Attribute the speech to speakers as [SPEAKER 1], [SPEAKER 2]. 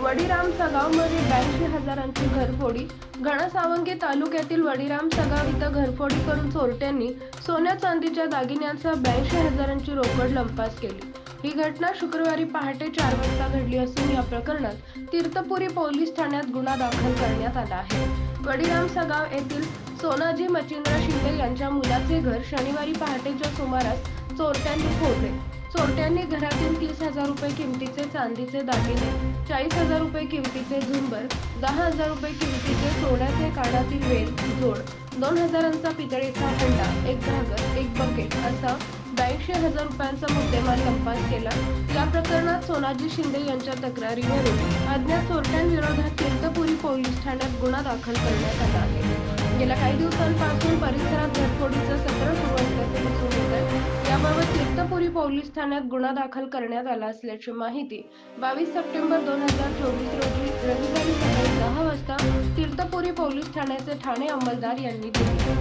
[SPEAKER 1] वडीराम सगावमध्ये ब्याऐंशी हजारांची घरफोडी. घणसावंगी तालुक्यातील वडीराम सगाव इथं घरफोडी करून चोरट्यांनी सोन्या चांदीच्या दागिन्यांचा ब्याऐंशी हजारांची रोकड लंपास केली. ही घटना शुक्रवारी पहाटे चार वाजता घडली असून या प्रकरणात तीर्थपुरी पोलीस ठाण्यात गुन्हा दाखल करण्यात आला आहे. वडीराम सगाव येथील सोनाजी मच्छिंद्र शिंदे यांच्या मुलाचे घर शनिवारी पहाटेच्या सुमारास चोरट्यांनी फोडले चोरट्यांनी घरातील तीस हजार रुपये किमतीचे चांदीचे दागिने चाळीस हजार रुपये किमतीचे झुंबर दहा हजार रुपये किमतीचे सोन्याचे कानातील वेल जोड दोन हजारांचा पितळीचा हंडा एक घागर एक बकेट असा ब्याऐंशी हजार रुपयांचा मुद्देमाल लंपास केला. या प्रकरणात सोनाजी शिंदे यांच्या तक्रारीवरून अज्ञात चोरट्यांविरोधात तीर्थपुरी पोलीस ठाण्यात गुन्हा दाखल करण्यात आला आहे. गेल्या काही दिवसांपासून परिसरात याबाबत तीर्थपुरी पोलीस ठाण्यात गुन्हा दाखल करण्यात आला असल्याची माहिती बावीस सप्टेंबर दोन हजार चोवीस रोजी रविवारी सकाळी दहा वाजता तीर्थपुरी पोलीस ठाण्याचे ठाणे अंमलदार यांनी दिली.